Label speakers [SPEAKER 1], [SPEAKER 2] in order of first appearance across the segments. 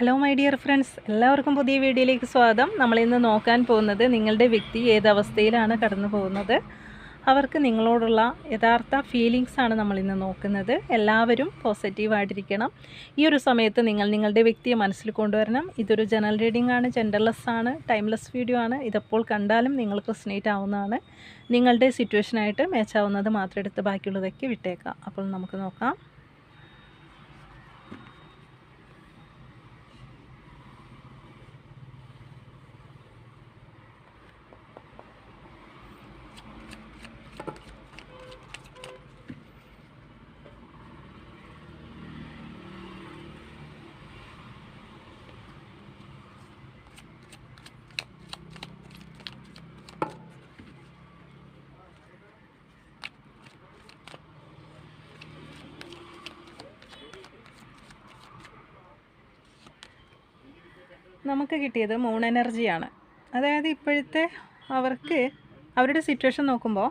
[SPEAKER 1] Hello my dear friends എല്ലാവർക്കും പുതിയ വീഡിയോയിലേക്ക് സ്വാഗതം. നമ്മളിന്ന് നോക്കാൻ പോകുന്നത് നിങ്ങളുടെ വ്യക്തി ഏതവസ്ഥയിലാണ് കടന്നു പോകുന്നത്? അവർക്ക് നിങ്ങളോടുള്ള യഥാർത്ഥ ഫീലിങ്സ് ആണ് നമ്മളിന്ന് നോക്കുന്നത്. എല്ലാവരും പോസിറ്റീവായിട്ടിരിക്കണം ഈ ഒരു സമയത്ത് നിങ്ങൾ നിങ്ങളുടെ വ്യക്തിയെ മനസ്സിൽ കൊണ്ടുവരണം. ഇതൊരു ജനറൽ റീഡിംഗ് ആണ് ജെൻഡർലെസ് ആണ് ടൈംലെസ് വീഡിയോ ആണ്. ഇതെപ്പോൾ കണ്ടാലും നിങ്ങൾക്ക് സ്നേറ്റ് ആവുന്നതാണ് നിങ്ങളുടെ സിറ്റുവേഷനായിട്ട് മാച്ചാവുന്നത് മാത്രം എടുത്ത് ബാക്കിയുള്ളതൊക്കെ വിട്ടേക്കാം. അപ്പോൾ നമുക്ക് നോക്കാം. നമുക്ക് കിട്ടിയത് മൂൺ എനർജിയാണ് അതായത് ഇപ്പോഴത്തെ അവർക്ക് അവരുടെ സിറ്റുവേഷൻ നോക്കുമ്പോൾ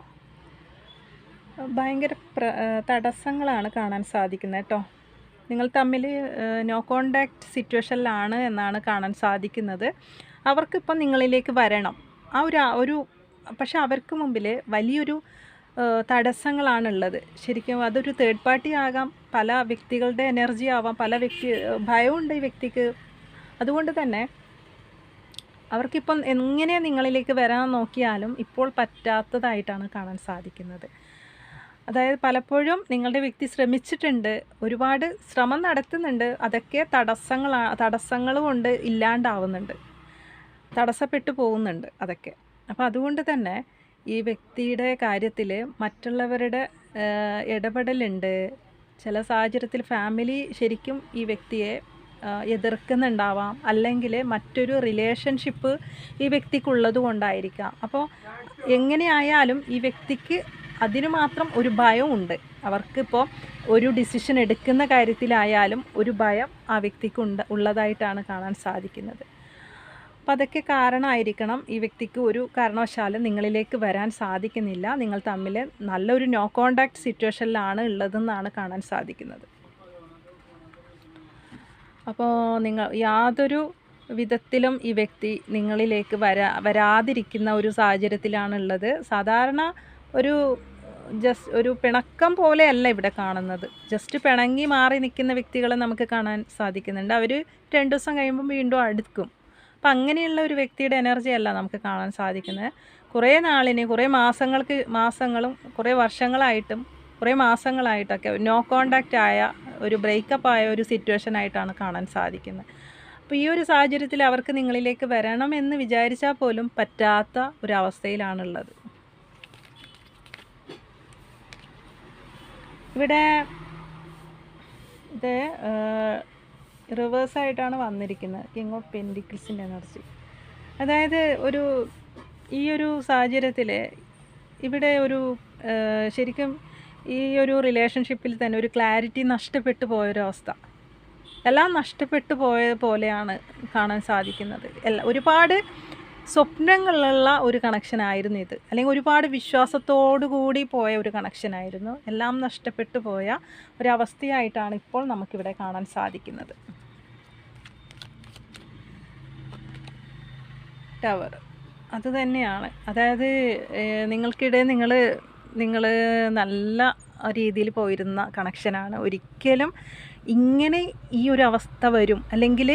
[SPEAKER 1] ഭയങ്കര പ്ര തടസ്സങ്ങളാണ് കാണാൻ സാധിക്കുന്നത് കേട്ടോ നിങ്ങൾ തമ്മിൽ നോ കോണ്ടാക്റ്റ് സിറ്റുവേഷനിലാണ് എന്നാണ് കാണാൻ സാധിക്കുന്നത്. അവർക്കിപ്പം നിങ്ങളിലേക്ക് വരണം. ആ ഒരു ഒരു പക്ഷെ അവർക്ക് മുമ്പിൽ വലിയൊരു തടസ്സങ്ങളാണുള്ളത്. ശരിക്കും അതൊരു തേർഡ് പാർട്ടി ആകാം. പല വ്യക്തികളുടെ എനർജി ആവാം. പല വ്യക്തി ഭയമുണ്ട് ഈ വ്യക്തിക്ക് അതുകൊണ്ട് തന്നെ അവർക്കിപ്പം എങ്ങനെ നിങ്ങളിലേക്ക് വരാൻ നോക്കിയാലും ഇപ്പോൾ പറ്റാത്തതായിട്ടാണ് കാണാൻ സാധിക്കുന്നത്. അതായത് പലപ്പോഴും നിങ്ങളുടെ വ്യക്തി ശ്രമിച്ചിട്ടുണ്ട് ഒരുപാട് ശ്രമം നടത്തുന്നുണ്ട് അതൊക്കെ തടസ്സങ്ങളാ തടസ്സങ്ങൾ കൊണ്ട് ഇല്ലാണ്ടാവുന്നുണ്ട് തടസ്സപ്പെട്ടു പോകുന്നുണ്ട് അതൊക്കെ. അപ്പോൾ അതുകൊണ്ട് തന്നെ ഈ വ്യക്തിയുടെ കാര്യത്തിൽ മറ്റുള്ളവരുടെ ഇടപെടലുണ്ട്. ചില സാഹചര്യത്തിൽ ഫാമിലി ശരിക്കും ഈ വ്യക്തിയെ എതിർക്കുന്നുണ്ടാവാം. അല്ലെങ്കിൽ മറ്റൊരു റിലേഷൻഷിപ്പ് ഈ വ്യക്തിക്കുള്ളത് കൊണ്ടായിരിക്കാം. അപ്പോൾ എങ്ങനെയായാലും ഈ വ്യക്തിക്ക് അതിന് മാത്രം ഒരു ഭയമുണ്ട് അവർക്കിപ്പോൾ ഒരു ഡിസിഷൻ എടുക്കുന്ന കാര്യത്തിലായാലും ഒരു ഭയം ആ വ്യക്തിക്ക് ഉണ്ട് ഉള്ളതായിട്ടാണ് കാണാൻ സാധിക്കുന്നത്. അപ്പോൾ അതൊക്കെ കാരണമായിരിക്കണം. ഈ വ്യക്തിക്ക് ഒരു കാരണവശാലും നിങ്ങളിലേക്ക് വരാൻ സാധിക്കുന്നില്ല. നിങ്ങൾ തമ്മിൽ നല്ലൊരു നോ കോണ്ടാക്ട് സിറ്റുവേഷനിലാണ് ഉള്ളതെന്നാണ് കാണാൻ സാധിക്കുന്നത്. അപ്പോൾ നിങ്ങൾ യാതൊരു വിധത്തിലും ഈ വ്യക്തി നിങ്ങളിലേക്ക് വരാ വരാതിരിക്കുന്ന ഒരു സാഹചര്യത്തിലാണുള്ളത്. സാധാരണ ഒരു ജസ്റ്റ് ഒരു പിണക്കം പോലെയല്ല ഇവിടെ കാണുന്നത്. ജസ്റ്റ് പിണങ്ങി മാറി നിൽക്കുന്ന വ്യക്തികളെ നമുക്ക് കാണാൻ സാധിക്കുന്നുണ്ട്. അവർ രണ്ട് ദിവസം കഴിയുമ്പം വീണ്ടും അടുക്കും. അപ്പം അങ്ങനെയുള്ള ഒരു വ്യക്തിയുടെ എനർജി അല്ല നമുക്ക് കാണാൻ സാധിക്കുന്നത്. കുറേ നാളിന് കുറേ മാസങ്ങൾക്ക് മാസങ്ങളും കുറേ വർഷങ്ങളായിട്ടും കുറേ മാസങ്ങളായിട്ടൊക്കെ നോ കോണ്ടാക്റ്റ് ആയ ഒരു ബ്രേക്കപ്പ് ആയ ഒരു സിറ്റുവേഷൻ ആയിട്ടാണ് കാണാൻ സാധിക്കുന്നത്. അപ്പോൾ ഈ ഒരു സാഹചര്യത്തിൽ അവർക്ക് നിങ്ങളിലേക്ക് വരണമെന്ന് വിചാരിച്ചാൽ പോലും പറ്റാത്ത ഒരവസ്ഥയിലാണുള്ളത് ഇവിടെ ഇത് റിവേഴ്സായിട്ടാണ് വന്നിരിക്കുന്നത്. കിങ് ഓഫ് പെൻഡിക്കിൾസിന്റെ എനർജി അതായത് ഒരു ഈ ഒരു സാഹചര്യത്തിൽ ഇവിടെ ഒരു ശരിക്കും ഈ ഒരു റിലേഷൻഷിപ്പിൽ തന്നെ ഒരു ക്ലാരിറ്റി നഷ്ടപ്പെട്ടു പോയൊരവസ്ഥ. എല്ലാം നഷ്ടപ്പെട്ടു പോയ പോലെയാണ് കാണാൻ സാധിക്കുന്നത്. എല്ലാ ഒരുപാട് സ്വപ്നങ്ങളുള്ള ഒരു കണക്ഷനായിരുന്നു ഇത്. അല്ലെങ്കിൽ ഒരുപാട് വിശ്വാസത്തോടു കൂടി പോയ ഒരു കണക്ഷനായിരുന്നു എല്ലാം നഷ്ടപ്പെട്ടു പോയ ഒരവസ്ഥയായിട്ടാണ് ഇപ്പോൾ നമുക്കിവിടെ കാണാൻ സാധിക്കുന്നത്. ടവർ അത് തന്നെയാണ്. അതായത് നിങ്ങൾക്കിടെ നിങ്ങൾ നിങ്ങൾ നല്ല രീതിയിൽ പോയിരുന്ന കണക്ഷനാണ്. ഒരിക്കലും ഇങ്ങനെ ഈ ഒരു അവസ്ഥ വരും. അല്ലെങ്കിൽ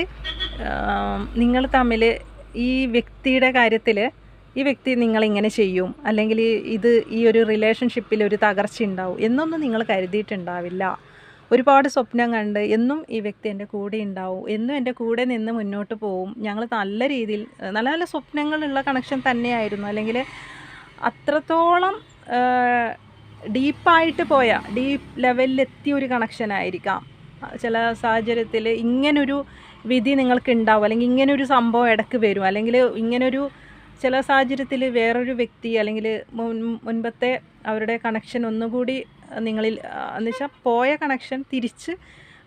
[SPEAKER 1] നിങ്ങൾ തമ്മിൽ ഈ വ്യക്തിയുടെ കാര്യത്തിൽ ഈ വ്യക്തി നിങ്ങളിങ്ങനെ ചെയ്യും. അല്ലെങ്കിൽ ഇത് ഈ ഒരു റിലേഷൻഷിപ്പിൽ ഒരു തകർച്ച ഉണ്ടാവും എന്നൊന്നും നിങ്ങൾ കരുതിയിട്ടുണ്ടാവില്ല. ഒരുപാട് സ്വപ്നം കണ്ട് എന്നും ഈ വ്യക്തി എന്റെ കൂടെ ഉണ്ടാവും. എന്നും എന്റെ കൂടെ നിന്ന് മുന്നോട്ട് പോവും. ഞങ്ങൾ നല്ല രീതിയിൽ നല്ല നല്ല സ്വപ്നങ്ങളുള്ള കണക്ഷൻ തന്നെയായിരുന്നു. അല്ലെങ്കിൽ അത്രത്തോളം ഡീപ്പായിട്ട് പോയ ഡീപ്പ് ലെവലിലെത്തിയ ഒരു കണക്ഷൻ കണക്ഷനായിരിക്കാം. ചില സാഹചര്യത്തിൽ ഇങ്ങനൊരു വിധി നിങ്ങൾക്ക് ഉണ്ടാവും അല്ലെങ്കിൽ ഇങ്ങനൊരു സംഭവം ഇടയ്ക്ക് വരും അല്ലെങ്കിൽ ഇങ്ങനൊരു ചില സാഹചര്യത്തിൽ വേറൊരു വ്യക്തി അല്ലെങ്കിൽ മുൻ മുൻപത്തെ അവരുടെ കണക്ഷൻ ഒന്നുകൂടി നിങ്ങളിൽ എന്ന് വെച്ചാൽ പോയ കണക്ഷൻ തിരിച്ച്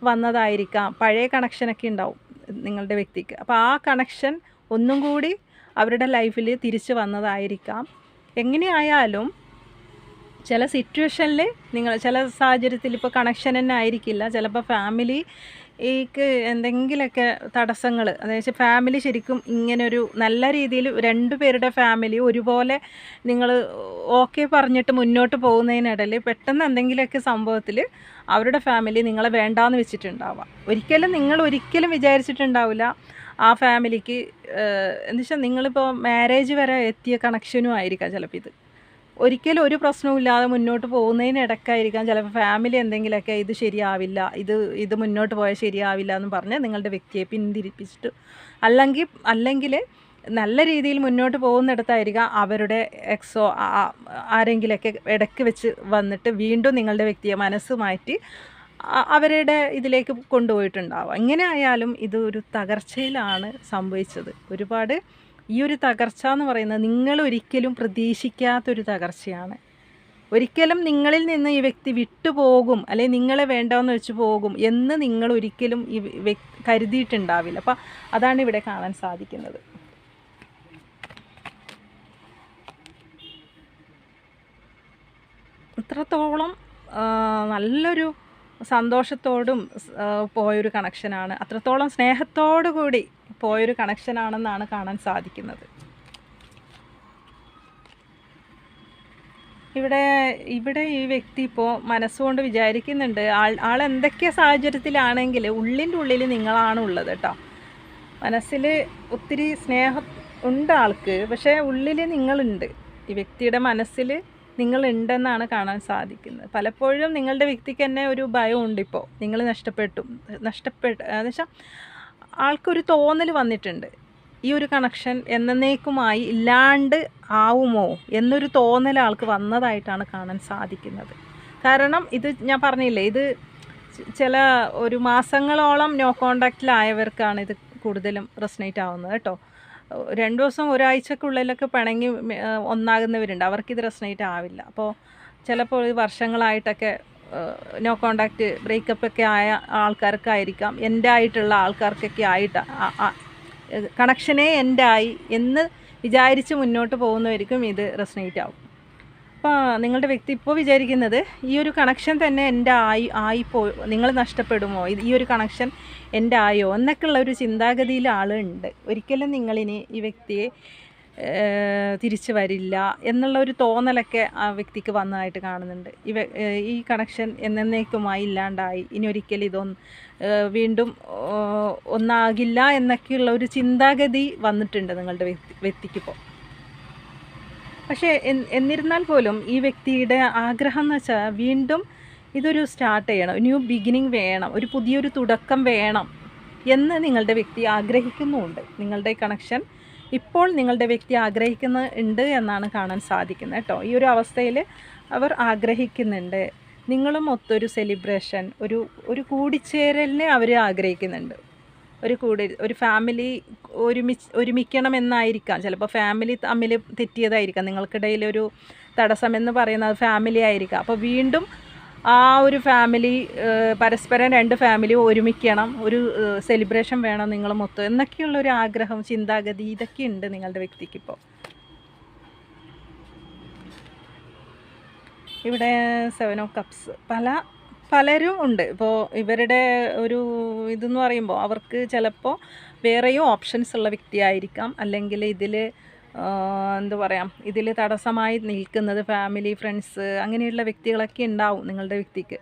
[SPEAKER 1] വന്നതായിരിക്കാം. പഴയ കണക്ഷനൊക്കെ ഉണ്ടാവും നിങ്ങളുടെ വ്യക്തിക്ക്. അപ്പോൾ ആ കണക്ഷൻ ഒന്നും കൂടി അവരുടെ ലൈഫിൽ തിരിച്ച് വന്നതായിരിക്കാം. എങ്ങനെയായാലും ചില സിറ്റുവേഷനിൽ നിങ്ങൾ ചില സാഹചര്യത്തിൽ ഇപ്പോൾ കണക്ഷൻ തന്നെ ആയിരിക്കില്ല. ചിലപ്പോൾ ഫാമിലി ഈക്ക് എന്തെങ്കിലുമൊക്കെ തടസ്സങ്ങൾ അതായത് ഫാമിലി ശരിക്കും ഇങ്ങനൊരു നല്ല രീതിയിൽ രണ്ടു പേരുടെ ഫാമിലി ഒരുപോലെ നിങ്ങൾ ഓക്കെ പറഞ്ഞിട്ട് മുന്നോട്ട് പോകുന്നതിനിടയിൽ പെട്ടെന്ന് എന്തെങ്കിലുമൊക്കെ സംഭവത്തിൽ അവരുടെ ഫാമിലി നിങ്ങളെ വേണ്ടാന്ന് വെച്ചിട്ടുണ്ടാവാം. ഒരിക്കലും നിങ്ങൾ ഒരിക്കലും വിചാരിച്ചിട്ടുണ്ടാവില്ല ആ ഫാമിലിക്ക് എന്താ വെച്ചാൽ നിങ്ങളിപ്പോൾ മാരേജ് വരെ എത്തിയ കണക്ഷനും ആയിരിക്കാം ചിലപ്പോൾ ഇത്. ഒരിക്കലും ഒരു പ്രശ്നവും ഇല്ലാതെ മുന്നോട്ട് പോകുന്നതിനിടക്കായിരിക്കാം ചിലപ്പോൾ ഫാമിലി എന്തെങ്കിലുമൊക്കെ ഇത് ശരിയാവില്ല ഇത് ഇത് മുന്നോട്ട് പോയാൽ ശരിയാവില്ല എന്ന് പറഞ്ഞ് നിങ്ങളുടെ വ്യക്തിയെ പിന്തിരിപ്പിച്ചിട്ട്. അല്ലെങ്കിൽ അല്ലെങ്കിൽ നല്ല രീതിയിൽ മുന്നോട്ട് പോകുന്നിടത്തായിരിക്കാം അവരുടെ എക്സോ ആരെങ്കിലുമൊക്കെ ഇടയ്ക്ക് വെച്ച് വന്നിട്ട് വീണ്ടും നിങ്ങളുടെ വ്യക്തിയെ മനസ്സ് മാറ്റി അവരുടെ ഇതിലേക്ക് കൊണ്ടുപോയിട്ടുണ്ടാവും എങ്ങനെ ആയാലും ഇത് ഒരു തകർച്ചയിലാണ് സംഭവിച്ചത്. ഒരുപാട് ഈ ഒരു തകർച്ച എന്ന് പറയുന്നത് നിങ്ങൾ ഒരിക്കലും പ്രതീക്ഷിക്കാത്തൊരു തകർച്ചയാണ്. ഒരിക്കലും നിങ്ങളിൽ നിന്ന് ഈ വ്യക്തി വിട്ടുപോകും അല്ലെങ്കിൽ നിങ്ങളെ വേണ്ടെന്ന് വെച്ച് പോകും എന്ന് നിങ്ങൾ ഒരിക്കലും ഈ കരുതിയിട്ടുണ്ടാവില്ല. അപ്പം അതാണ് ഇവിടെ കാണാൻ സാധിക്കുന്നത്. ഇത്രത്തോളം നല്ലൊരു സന്തോഷത്തോടും പോയൊരു കണക്ഷനാണ്. അത്രത്തോളം സ്നേഹത്തോടു കൂടി പോയൊരു കണക്ഷനാണെന്നാണ് കാണാൻ സാധിക്കുന്നത്. ഇവിടെ ഇവിടെ ഈ വ്യക്തി ഇപ്പോൾ മനസ്സുകൊണ്ട് വിചാരിക്കുന്നുണ്ട് ആൾ ആൾ എന്തൊക്കെ സാഹചര്യത്തിലാണെങ്കിൽ ഉള്ളിന്റെ ഉള്ളിൽ നിങ്ങളാണ് ഉള്ളത് കേട്ടോ മനസ്സിൽ ഒത്തിരി സ്നേഹം ഉണ്ട് ആൾക്ക് പക്ഷേ ഉള്ളിൽ നിങ്ങളുണ്ട്. ഈ വ്യക്തിയുടെ മനസ്സിൽ നിങ്ങളുണ്ടെന്നാണ് കാണാൻ സാധിക്കുന്നത്. പലപ്പോഴും നിങ്ങളുടെ വ്യക്തിക്ക് തന്നെ ഒരു ഭയമുണ്ട് ഇപ്പോൾ നിങ്ങൾ നഷ്ടപ്പെട്ടു. നഷ്ടപ്പെട്ട എന്ന് വെച്ചാൽ ആൾക്കൊരു തോന്നൽ വന്നിട്ടുണ്ട്. ഈ ഒരു കണക്ഷൻ എന്നേക്കുമായി ഇല്ലാണ്ട് ആവുമോ എന്നൊരു തോന്നൽ ആൾക്ക് വന്നതായിട്ടാണ് കാണാൻ സാധിക്കുന്നത്. കാരണം ഇത് ഞാൻ പറഞ്ഞില്ലേ ഇത് ചില ഒരു മാസങ്ങളോളം നോ കോണ്ടാക്റ്റിലായവർക്കാണ് ഇത് കൂടുതലും റെസനേറ്റ് ആവുന്നത് കേട്ടോ. രണ്ട് ദിവസം ഒരാഴ്ചക്കുള്ളിലൊക്കെ പിണങ്ങി ഒന്നാകുന്നവരുണ്ട് അവർക്ക് ഒന്നാകുന്നവരുണ്ട്. അവർക്കിത് റെസനേറ്റ് ആവില്ല. അപ്പോൾ ചിലപ്പോൾ വർഷങ്ങളായിട്ടൊക്കെ നോ കോണ്ടാക്റ്റ് ബ്രേക്കപ്പ് ഒക്കെ ആയ ആൾക്കാർക്കായിരിക്കാം. എന്റെ ആയിട്ടുള്ള ആൾക്കാർക്കൊക്കെ ആയിട്ട് കണക്ഷനേ എന്റെ ആയി എന്ന് വിചാരിച്ച് മുന്നോട്ട് പോകുന്നവർക്കും ഇത് റെസനേറ്റ് ആവും. അപ്പോൾ നിങ്ങളുടെ വ്യക്തി ഇപ്പോൾ വിചാരിക്കുന്നത് ഈ ഒരു കണക്ഷൻ തന്നെ എന്റെ ആയി ആയിപ്പോ നിങ്ങൾ നഷ്ടപ്പെടുമോ? ഈ ഒരു കണക്ഷൻ എന്റെ ആയോ? എന്നൊക്കെയുള്ള ഒരു ചിന്താഗതിയിൽ ആളുണ്ട്. ഒരിക്കലും നിങ്ങളിനി ഈ വ്യക്തിയെ തിരിച്ചു വരില്ല എന്നുള്ള ഒരു തോന്നലൊക്കെ ആ വ്യക്തിക്ക് വന്നതായിട്ട് കാണുന്നുണ്ട്. ഈ ഈ കണക്ഷൻ എന്നേക്കുമായി ഇല്ലാണ്ടായി. ഇനി ഒരിക്കലും ഇതൊന്ന് വീണ്ടും ഒന്നാകില്ല എന്നൊക്കെയുള്ള ഒരു ചിന്താഗതി വന്നിട്ടുണ്ട് നിങ്ങളുടെ വ്യക്തി വ്യക്തിക്കിപ്പോൾ പക്ഷേ എന്നിരുന്നാൽ പോലും ഈ വ്യക്തിയുടെ ആഗ്രഹം എന്ന് വെച്ചാൽ വീണ്ടും ഇതൊരു സ്റ്റാർട്ട് ചെയ്യണം. ന്യൂ ബിഗിനിങ് വേണം. ഒരു പുതിയൊരു തുടക്കം വേണം എന്ന് നിങ്ങളുടെ വ്യക്തി ആഗ്രഹിക്കുന്നുമുണ്ട് നിങ്ങളുടെ കണക്ഷൻ ഇപ്പോൾ നിങ്ങളുടെ വ്യക്തി ആഗ്രഹിക്കുന്നുണ്ട് എന്നാണ് കാണാൻ സാധിക്കുന്നത് കേട്ടോ. ഈ ഒരു അവസ്ഥയിൽ അവർ ആഗ്രഹിക്കുന്നുണ്ട്. നിങ്ങളും ഒത്തൊരു സെലിബ്രേഷൻ ഒരു ഒരു കൂടിച്ചേരലിനെ അവർ ആഗ്രഹിക്കുന്നുണ്ട്. ഒരു കൂടെ ഒരു ഫാമിലി ഒരുമിച്ച് ഒരുമിക്കണം എന്നായിരിക്കാം ചിലപ്പോൾ ഫാമിലി തമ്മിൽ തെറ്റിയതായിരിക്കാം. നിങ്ങൾക്കിടയിൽ ഒരു തടസ്സമെന്ന് പറയുന്നത് ഫാമിലി ആയിരിക്കാം. അപ്പോൾ വീണ്ടും ആ ഒരു ഫാമിലി പരസ്പരം രണ്ട് ഫാമിലി ഒരുമിക്കണം. ഒരു സെലിബ്രേഷൻ വേണം നിങ്ങൾ മൊത്തം. എന്നൊക്കെയുള്ള ഒരു ആഗ്രഹം ചിന്താഗതി ഇതൊക്കെ ഉണ്ട് നിങ്ങളുടെ വ്യക്തിക്ക് ഇപ്പോൾ ഇവിടെ സെവൻ ഓഫ് കപ്സ് പല പലരും ഉണ്ട്. ഇപ്പോൾ ഇവരുടെ ഒരു ഇതെന്ന് പറയുമ്പോൾ അവർക്ക് ചിലപ്പോൾ വേറെയും ഓപ്ഷൻസ് ഉള്ള വ്യക്തിയായിരിക്കാം. അല്ലെങ്കിൽ ഇതിൽ എന്താ പറയുക ഇതിൽ തടസ്സമായി നിൽക്കുന്നത് ഫാമിലി ഫ്രണ്ട്സ് അങ്ങനെയുള്ള വ്യക്തികളൊക്കെ ഉണ്ടാവും നിങ്ങളുടെ വ്യക്തിക്ക്.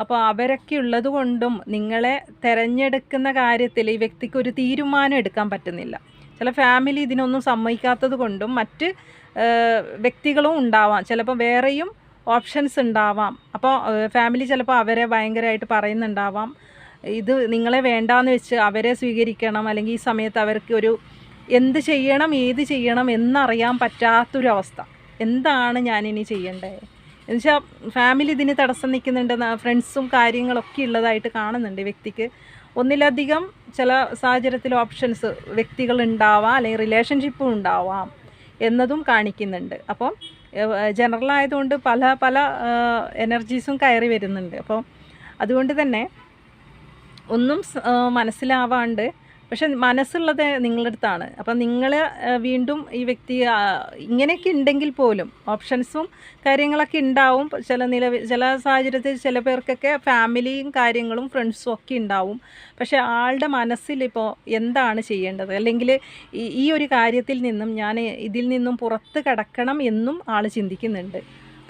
[SPEAKER 1] അപ്പോൾ അവരൊക്കെ ഉള്ളത് കൊണ്ടും നിങ്ങളെ തിരഞ്ഞെടുക്കുന്ന കാര്യത്തിൽ ഈ വ്യക്തിക്ക് ഒരു തീരുമാനം എടുക്കാൻ പറ്റുന്നില്ല. ചില ഫാമിലി ഇതിനൊന്നും സമ്മതിക്കാത്തത് കൊണ്ടും മറ്റ് വ്യക്തികളും ഉണ്ടാവാം. ചിലപ്പോൾ വേറെയും ഓപ്ഷൻസ് ഉണ്ടാവാം. അപ്പോൾ ഫാമിലി ചിലപ്പോൾ അവരെ ഭയങ്കരമായിട്ട് പറയുന്നുണ്ടാവാം. ഇത് നിങ്ങളെ വേണ്ടാന്ന് വെച്ച് അവരെ സ്വീകരിക്കണം. അല്ലെങ്കിൽ ഈ സമയത്ത് അവർക്ക് ഒരു എന്ത് ചെയ്യണം ഏത് ചെയ്യണം എന്നറിയാൻ പറ്റാത്തൊരവസ്ഥ. എന്താണ് ഞാനിനി ചെയ്യേണ്ടത് എന്നുവെച്ചാൽ ഫാമിലി ഇതിന് തടസ്സം നിൽക്കുന്നുണ്ട്. ഫ്രണ്ട്സും കാര്യങ്ങളൊക്കെ ഉള്ളതായിട്ട് കാണുന്നുണ്ട് വ്യക്തിക്ക്. ഒന്നിലധികം ചില സാഹചര്യത്തിൽ ഓപ്ഷൻസ് വ്യക്തികൾ ഉണ്ടാവാം അല്ലെങ്കിൽ റിലേഷൻഷിപ്പും ഉണ്ടാവാം. എന്നതും കാണിക്കുന്നുണ്ട്. അപ്പം ജനറൽ ആയതുകൊണ്ട് പല പല എനർജീസും കയറി വരുന്നുണ്ട്. അപ്പോൾ അതുകൊണ്ട് തന്നെ ഒന്നും മനസ്സിലാവാണ്ട് പക്ഷെ മനസ്സുള്ളത് നിങ്ങളുടെ അടുത്താണ് അപ്പം നിങ്ങൾ വീണ്ടും ഈ വ്യക്തി ഇങ്ങനെയൊക്കെ ഉണ്ടെങ്കിൽ പോലും ഓപ്ഷൻസും കാര്യങ്ങളൊക്കെ ഉണ്ടാവും. ചില നില ചില സാഹചര്യത്തിൽ ചില പേർക്കൊക്കെ ഫാമിലിയും കാര്യങ്ങളും ഫ്രണ്ട്സും ഒക്കെ ഉണ്ടാവും. പക്ഷേ ആളുടെ മനസ്സിൽ ഇപ്പോൾ എന്താണ് ചെയ്യേണ്ടത്? അല്ലെങ്കിൽ ഈ ഒരു കാര്യത്തിൽ നിന്നും ഞാൻ ഇതിൽ നിന്നും പുറത്ത് കടക്കണം എന്നും ആൾ ചിന്തിക്കുന്നുണ്ട്.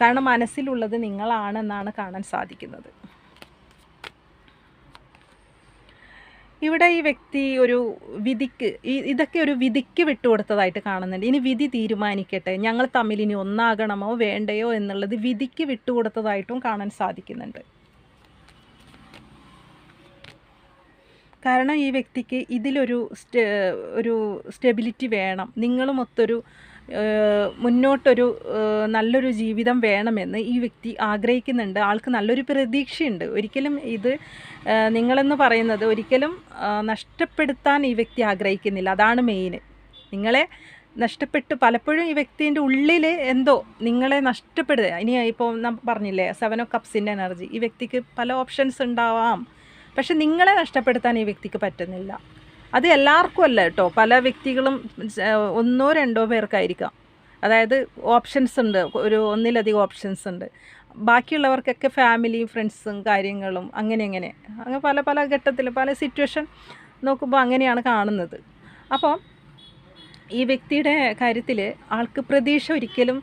[SPEAKER 1] കാരണം മനസ്സിലുള്ളത് നിങ്ങളാണെന്നാണ് കാണാൻ സാധിക്കുന്നത്. ഇവിടെ ഈ വ്യക്തി ഒരു വിധിക്ക് ഇതൊക്കെ ഒരു വിധിക്ക് വിട്ടുകൊടുത്തതായിട്ട് കാണുന്നുണ്ട്. ഇനി വിധി തീരുമാനിക്കട്ടെ? ഞങ്ങൾ തമ്മിൽ ഇനി ഒന്നാകണമോ വേണ്ടയോ എന്നുള്ളത് വിധിക്ക് വിട്ടുകൊടുത്തതായിട്ടും കാണാൻ സാധിക്കുന്നുണ്ട്. കാരണം ഈ വ്യക്തിക്ക് ഇതിലൊരു ഒരു സ്റ്റെബിലിറ്റി വേണം. നിങ്ങളുമൊത്തൊരു ഏഹ്, മുന്നോട്ടൊരു നല്ലൊരു ജീവിതം വേണമെന്ന് ഈ വ്യക്തി ആഗ്രഹിക്കുന്നുണ്ട്. ആൾക്ക് നല്ലൊരു പ്രതീക്ഷയുണ്ട്. ഒരിക്കലും ഇത് നിങ്ങളെന്ന് പറയുന്നത് ഒരിക്കലും നഷ്ടപ്പെടുത്താൻ ഈ വ്യക്തി ആഗ്രഹിക്കുന്നില്ല. അതാണ് മെയിന് നിങ്ങളെ നഷ്ടപ്പെട്ട് പലപ്പോഴും ഈ വ്യക്തിന്റെ ഉള്ളിൽ എന്തോ നിങ്ങളെ നഷ്ടപ്പെടുക. ഇനി ഇപ്പോൾ പറഞ്ഞില്ലേ സെവൻ ഓ കപ്സിന്റെ എനർജി ഈ വ്യക്തിക്ക് പല ഓപ്ഷൻസ് ഉണ്ടാവാം. പക്ഷെ നിങ്ങളെ നഷ്ടപ്പെടുത്താൻ ഈ വ്യക്തിക്ക് പറ്റുന്നില്ല. അത് എല്ലാവർക്കും അല്ല കേട്ടോ. പല വ്യക്തികളും ഒന്നോ രണ്ടോ പേർക്കായിരിക്കാം. അതായത് ഓപ്ഷൻസ് ഉണ്ട്. ഒരു ഒന്നിലധികം ഓപ്ഷൻസ് ഉണ്ട്. ബാക്കിയുള്ളവർക്കൊക്കെ ഫാമിലിയും ഫ്രണ്ട്സും കാര്യങ്ങളും അങ്ങനെ അങ്ങനെ അങ്ങനെ പല പല ഘട്ടത്തിൽ പല സിറ്റുവേഷൻ നോക്കുമ്പോൾ അങ്ങനെയാണ് കാണുന്നത്. അപ്പോൾ ഈ വ്യക്തിയുടെ കാര്യത്തിൽ ആൾക്ക് പ്രതീക്ഷ ഒരിക്കലും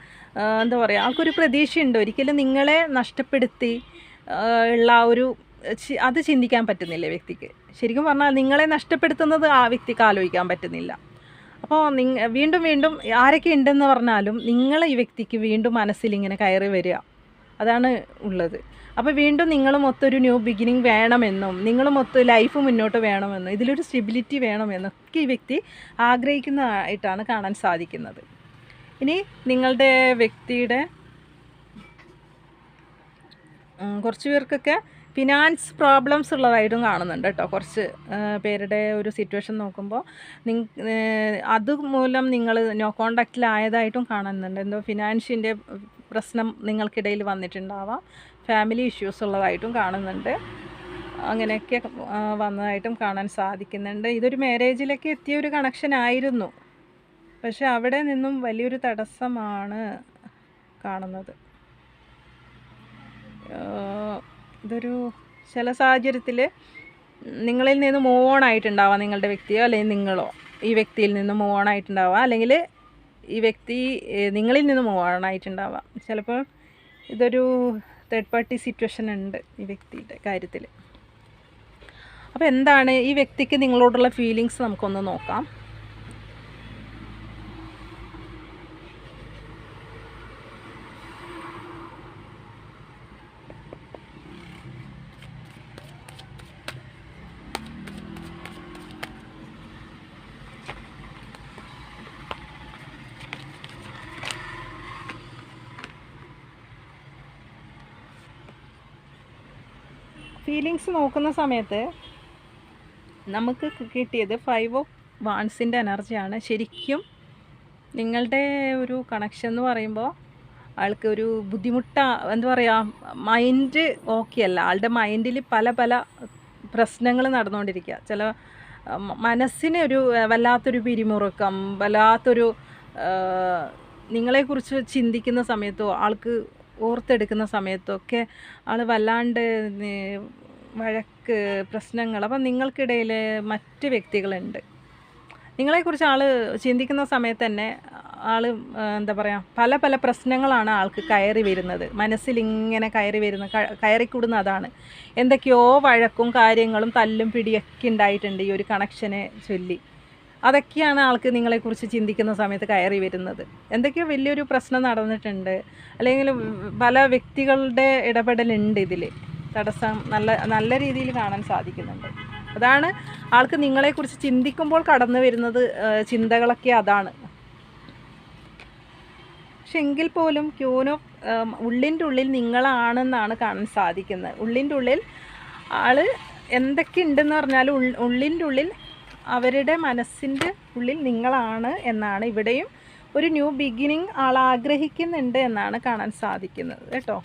[SPEAKER 1] എന്താ പറയുക ആൾക്കൊരു പ്രതീക്ഷയുണ്ട്. ഒരിക്കലും നിങ്ങളെ നഷ്ടപ്പെടുത്തി ഉള്ള ഒരു അത് ചിന്തിക്കാൻ പറ്റുന്നില്ല വ്യക്തിക്ക്. ശരിക്കും പറഞ്ഞാൽ നിങ്ങളെ നഷ്ടപ്പെടുത്തുന്നത് ആ വ്യക്തിക്ക് ആലോചിക്കാൻ പറ്റുന്നില്ല. അപ്പോൾ വീണ്ടും വീണ്ടും ആരൊക്കെ ഉണ്ടെന്ന് പറഞ്ഞാലും നിങ്ങളെ ഈ വ്യക്തിക്ക് വീണ്ടും മനസ്സിൽ ഇങ്ങനെ കയറി വരിക. അതാണ് ഉള്ളത്. അപ്പോൾ വീണ്ടും നിങ്ങളും ഒത്തൊരു ന്യൂ ബിഗിനിങ് വേണമെന്നും നിങ്ങളും ഒത്ത് ലൈഫ് മുന്നോട്ട് വേണമെന്നും ഇതിലൊരു സ്റ്റെബിലിറ്റി വേണമെന്നൊക്കെ ഈ വ്യക്തി ആഗ്രഹിക്കുന്നതായിട്ടാണ് കാണാൻ സാധിക്കുന്നത്. ഇനി നിങ്ങളുടെ വ്യക്തിയുടെ കുറച്ച് പേർക്കൊക്കെ ഫിനാൻസ് പ്രോബ്ലംസ് ഉള്ളതായിട്ടും കാണുന്നുണ്ട് കേട്ടോ. കുറച്ച് പേരുടെ ഒരു സിറ്റുവേഷൻ നോക്കുമ്പോൾ നിങ് അതുമൂലം നിങ്ങൾ നോ കോണ്ടാക്റ്റിലായതായിട്ടും കാണുന്നുണ്ട്. എന്തോ ഫിനാൻഷ്യന്റെ പ്രശ്നം നിങ്ങൾക്കിടയിൽ വന്നിട്ടുണ്ടാവാം. ഫാമിലി ഇഷ്യൂസ് ഉള്ളതായിട്ടും കാണുന്നുണ്ട്. അങ്ങനെയൊക്കെ വന്നതായിട്ടും കാണാൻ സാധിക്കുന്നുണ്ട്. ഇതൊരു മാരേജിലേക്ക് എത്തിയ ഒരു കണക്ഷൻ ആയിരുന്നു. പക്ഷെ അവിടെ നിന്നും വലിയൊരു തടസ്സമാണ് കാണുന്നത്. ഇതൊരു ചില സാഹചര്യത്തിൽ നിങ്ങളിൽ നിന്ന് മൂവ് ഓൺ ആയിട്ടുണ്ടാവാം നിങ്ങളുടെ വ്യക്തിയോ അല്ലെങ്കിൽ നിങ്ങളോ. ഈ വ്യക്തിയിൽ നിന്ന് മൂവ് ഓൺ ആയിട്ടുണ്ടാവാം. അല്ലെങ്കിൽ ഈ വ്യക്തി നിങ്ങളിൽ നിന്ന് മൂവ് ഓൺ ആയിട്ടുണ്ടാവാം. ചിലപ്പോൾ ഇതൊരു തേർഡ് പാർട്ടി സിറ്റുവേഷൻ ഉണ്ട് ഈ വ്യക്തിയുടെ കാര്യത്തിൽ അപ്പോൾ എന്താണ് ഈ വ്യക്തിക്ക് നിങ്ങളോടുള്ള ഫീലിങ്സ് നമുക്കൊന്ന് നോക്കാം. ഫീലിങ്സ് നോക്കുന്ന സമയത്ത് നമുക്ക് കിട്ടിയത് ഫൈവ് ഓഫ് വാൺസിന്റെ എനർജിയാണ് ശരിക്കും നിങ്ങളുടെ ഒരു കണക്ഷൻ എന്ന് പറയുമ്പോൾ ആൾക്ക് ഒരു ബുദ്ധിമുട്ട എന്താ പറയുക മൈൻഡ് അല്ല. ആളുടെ മൈൻഡിൽ പല പല പ്രശ്നങ്ങൾ നടന്നുകൊണ്ടിരിക്കുക ചില മനസ്സിന് ഒരു വല്ലാത്തൊരു പിരിമുറുക്കം വല്ലാത്തൊരു നിങ്ങളെക്കുറിച്ച് ചിന്തിക്കുന്ന സമയത്തോ ആൾക്ക് ഓർത്തെടുക്കുന്ന സമയത്തോ ഒക്കെ ആൾ വല്ലാണ്ട് വഴക്ക് പ്രശ്നങ്ങൾ അപ്പം നിങ്ങൾക്കിടയിൽ മറ്റ് വ്യക്തികളുണ്ട്. നിങ്ങളെക്കുറിച്ച് ആൾ ചിന്തിക്കുന്ന സമയത്ത് തന്നെ ആൾ എന്താ പറയുക പല പല പ്രശ്നങ്ങളാണ് ആൾക്ക് കയറി വരുന്നത്. മനസ്സിലിങ്ങനെ കയറി വരുന്ന കയറിക്കൂടുന്ന അതാണ്. എന്തൊക്കെയോ വഴക്കും കാര്യങ്ങളും തല്ലും പിടിയൊക്കെ ഉണ്ടായിട്ടുണ്ട് ഈ ഒരു കണക്ഷനെ ചൊല്ലി. അതൊക്കെയാണ് ആൾക്ക് നിങ്ങളെക്കുറിച്ച് ചിന്തിക്കുന്ന സമയത്ത് കയറി വരുന്നത്. എന്തൊക്കെയോ വലിയൊരു പ്രശ്നം നടന്നിട്ടുണ്ട്. അല്ലെങ്കിൽ പല വ്യക്തികളുടെ ഇടപെടലുണ്ട് ഇതിൽ തടസ്സം നല്ല നല്ല രീതിയിൽ കാണാൻ സാധിക്കുന്നുണ്ട്. അതാണ് ആൾക്ക് നിങ്ങളെക്കുറിച്ച് ചിന്തിക്കുമ്പോൾ കടന്നു വരുന്നത് ചിന്തകളൊക്കെ അതാണ്. പക്ഷെ എങ്കിൽ പോലും ക്യൂനോ ഉള്ളിന്റെ ഉള്ളിൽ നിങ്ങളാണെന്നാണ് കാണാൻ സാധിക്കുന്നത്. ഉള്ളിന്റെ ഉള്ളിൽ ആൾ എന്തൊക്കെ ഉണ്ടെന്ന് പറഞ്ഞാൽ ഉള്ളിന്റെ ഉള്ളിൽ അവരുടെ മനസ്സിന്റെ ഉള്ളിൽ നിങ്ങളാണ് എന്നാണ് ഇവിടെയും ഒരു ന്യൂ ബിഗിനിങ് ആൾ ആഗ്രഹിക്കുന്നുണ്ട് എന്നാണ് കാണാൻ സാധിക്കുന്നത്. കേട്ടോ?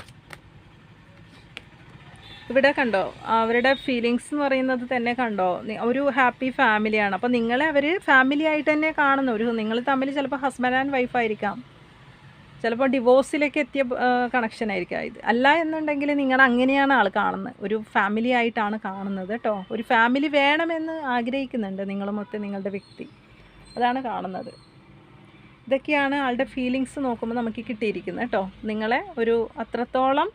[SPEAKER 1] ഇവിടെ കണ്ടോ? അവരുടെ ഫീലിങ്സ് എന്ന് പറയുന്നത് തന്നെ കണ്ടോ? ഒരു ഹാപ്പി ഫാമിലിയാണ് അപ്പോൾ നിങ്ങളെ അവർ ഫാമിലി ആയിട്ട് തന്നെ കാണുന്നു. ഒരു നിങ്ങൾ തമ്മിൽ ചിലപ്പോൾ ഹസ്ബൻഡ് ആൻഡ് വൈഫായിരിക്കാം ചിലപ്പോൾ ഡിവോഴ്സിലേക്ക് എത്തിയ കണക്ഷൻ ആയിരിക്കാം. ഇത് അല്ല എന്നുണ്ടെങ്കിൽ നിങ്ങൾ അങ്ങനെയാണ് ആൾ കാണുന്നത്. ഒരു ഫാമിലി ആയിട്ടാണ് കാണുന്നത് കേട്ടോ ഒരു ഫാമിലി വേണമെന്ന് ആഗ്രഹിക്കുന്നുണ്ട് നിങ്ങളുമൊത്ത് നിങ്ങളുടെ വ്യക്തി. അതാണ് കാണുന്നത്. ഇതൊക്കെയാണ് ആളുടെ ഫീലിങ്സ് നോക്കുമ്പോൾ നമുക്ക് കിട്ടിയിരിക്കുന്നത് കേട്ടോ നിങ്ങളെ ഒരു അത്രത്തോളം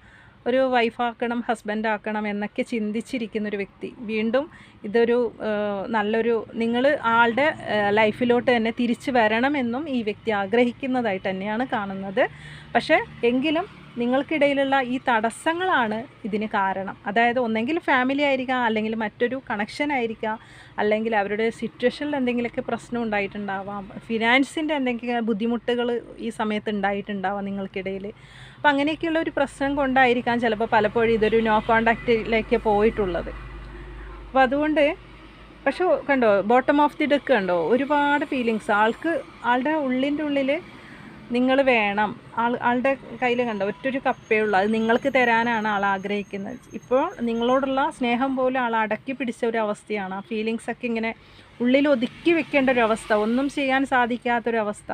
[SPEAKER 1] ഒരു വൈഫാക്കണം ഹസ്ബൻഡ് ആക്കണം എന്നൊക്കെ ചിന്തിച്ചിരിക്കുന്ന ഒരു വ്യക്തി. വീണ്ടും ഇതൊരു നല്ലൊരു നിങ്ങൾ ആളുടെ ലൈഫിലോട്ട് തന്നെ തിരിച്ചു വരണമെന്നും ഈ വ്യക്തി ആഗ്രഹിക്കുന്നതായിട്ട് തന്നെയാണ് കാണുന്നത്. പക്ഷേ എങ്കിലും നിങ്ങൾക്കിടയിലുള്ള ഈ തടസ്സങ്ങളാണ് ഇതിന് കാരണം. അതായത് ഒന്നെങ്കിൽ ഫാമിലി ആയിരിക്കാം അല്ലെങ്കിൽ മറ്റൊരു കണക്ഷൻ ആയിരിക്കാം അല്ലെങ്കിൽ അവരുടെ സിറ്റുവേഷനിൽ എന്തെങ്കിലുമൊക്കെ പ്രശ്നം ഉണ്ടായിട്ടുണ്ടാവാം ഫിനാൻസിന്റെ എന്തെങ്കിലും ബുദ്ധിമുട്ടുകൾ ഈ സമയത്ത് ഉണ്ടായിട്ടുണ്ടാവാം നിങ്ങൾക്കിടയിൽ അപ്പം അങ്ങനെയൊക്കെയുള്ള ഒരു പ്രശ്നം കൊണ്ടായിരിക്കാം ചിലപ്പോൾ പലപ്പോഴും ഇതൊരു നോ കോണ്ടാക്റ്റിലേക്ക് പോയിട്ടുള്ളത്. അപ്പോൾ അതുകൊണ്ട് പക്ഷേ കണ്ടോ ബോട്ടം ഓഫ് ദി ഡെക്ക് കണ്ടോ ഒരുപാട് ഫീലിങ്സ് ആൾക്ക് ആളുടെ ഉള്ളിന്റെ ഉള്ളിൽ നിങ്ങൾ വേണം. ആൾ ആളുടെ കയ്യിൽ കണ്ടോ ഒറ്റൊരു കപ്പേ ഉള്ളൂ. അത് നിങ്ങൾക്ക് തരാനാണ് ആൾ ആഗ്രഹിക്കുന്നത്. ഇപ്പോൾ നിങ്ങളോടുള്ള സ്നേഹം പോലും ആൾ അടക്കി പിടിച്ച ഒരു അവസ്ഥയാണ്. ആ ഫീലിങ്സ് ഒക്കെ ഇങ്ങനെ ഉള്ളിൽ ഒതുക്കി വെക്കേണ്ട ഒരു അവസ്ഥ ഒന്നും ചെയ്യാൻ സാധിക്കാത്തൊരവസ്ഥ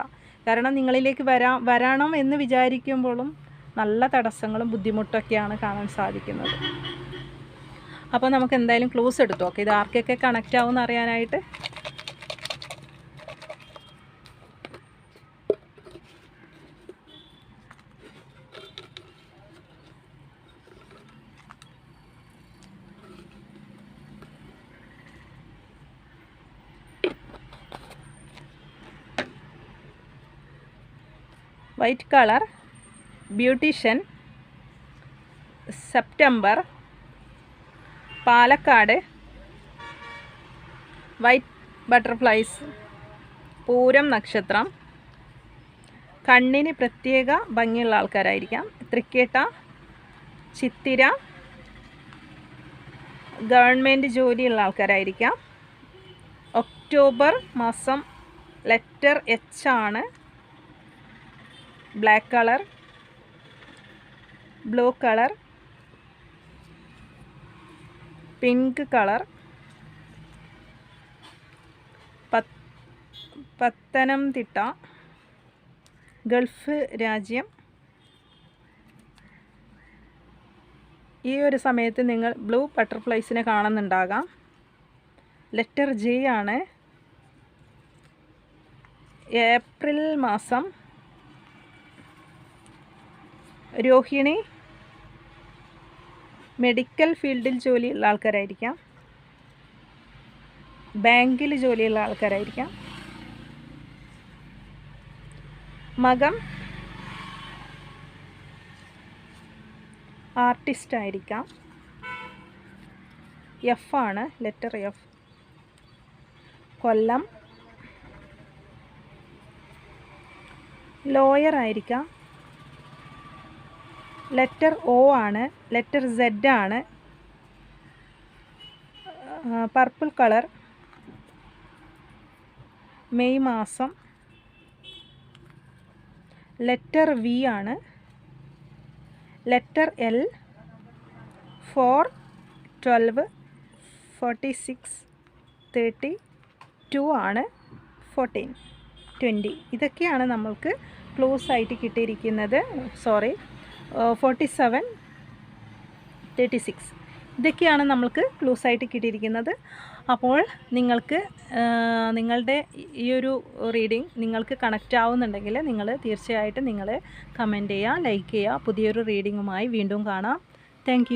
[SPEAKER 1] കാരണം നിങ്ങളിലേക്ക് വരാ വരണം എന്ന് വിചാരിക്കുമ്പോഴും നല്ല തടസ്സങ്ങളും ബുദ്ധിമുട്ടൊക്കെയാണ് കാണാൻ സാധിക്കുന്നത്. അപ്പോൾ നമുക്ക് എന്തായാലും ക്ലൂസ് എടുത്തു നോക്കാം. ഇത് ആർക്കൊക്കെ കണക്റ്റ് ആവും അറിയാനായിട്ട്? White colour beautician September Palakkad white butterflies Pooram നക്ഷത്രം കണ്ണിന് പ്രത്യേക ഭംഗിയുള്ള ആൾക്കാരായിരിക്കാം. തൃക്കേട്ട ചിത്തിര ഗവൺമെന്റ് ജോലിയുള്ള ആൾക്കാരായിരിക്കാം. ഒക്ടോബർ മാസം ലെറ്റർ എച്ച് ആണ്. Black colour. Blue colour pink colour Pathanamthitta Gulf രാജ്യം. ഈ ഒരു സമയത്ത് നിങ്ങൾ ബ്ലൂ ബട്ടർഫ്ലൈസിനെ കാണുന്നുണ്ടാകാം. ലെറ്റർ ജി ആണ്. ഏപ്രിൽ മാസം രോഹിണി മെഡിക്കൽ ഫീൽഡിൽ ജോലിയുള്ള ആൾക്കാരായിരിക്കാം. ബാങ്കിൽ ജോലിയുള്ള ആൾക്കാരായിരിക്കാം. മകം ആർട്ടിസ്റ്റ് ആയിരിക്കാം. എഫ് ആണ് ലെറ്റർ എഫ് കൊല്ലം. ലോയർ ആയിരിക്കാം. ലെറ്റർ ഒ ആണ് ലെറ്റർ സെഡ് ആണ്. പർപ്പിൾ കളർ മെയ് മാസം. ലെറ്റർ വി ആണ്. Letter L four twelve forty six thirty two ആണ് ഫോർട്ടീൻ ട്വന്റി ഇതൊക്കെയാണ് നമ്മൾക്ക് ക്ലോസ് ആയിട്ട് കിട്ടിയിരിക്കുന്നത്. Sorry forty seven thirty six ഇതൊക്കെയാണ് നമ്മൾക്ക് ക്ലൂസ് ആയിട്ട് കിട്ടിയിരിക്കുന്നത്. അപ്പോൾ നിങ്ങൾക്ക് നിങ്ങളുടെ ഈ ഒരു റീഡിംഗ് നിങ്ങൾക്ക് കണക്റ്റ് ആവുന്നുണ്ടെങ്കിൽ നിങ്ങൾ തീർച്ചയായിട്ടും നിങ്ങൾ കമന്റ് ചെയ്യുക ലൈക്ക് ചെയ്യുക പുതിയൊരു റീഡിങ്ങുമായി വീണ്ടും കാണാം. താങ്ക്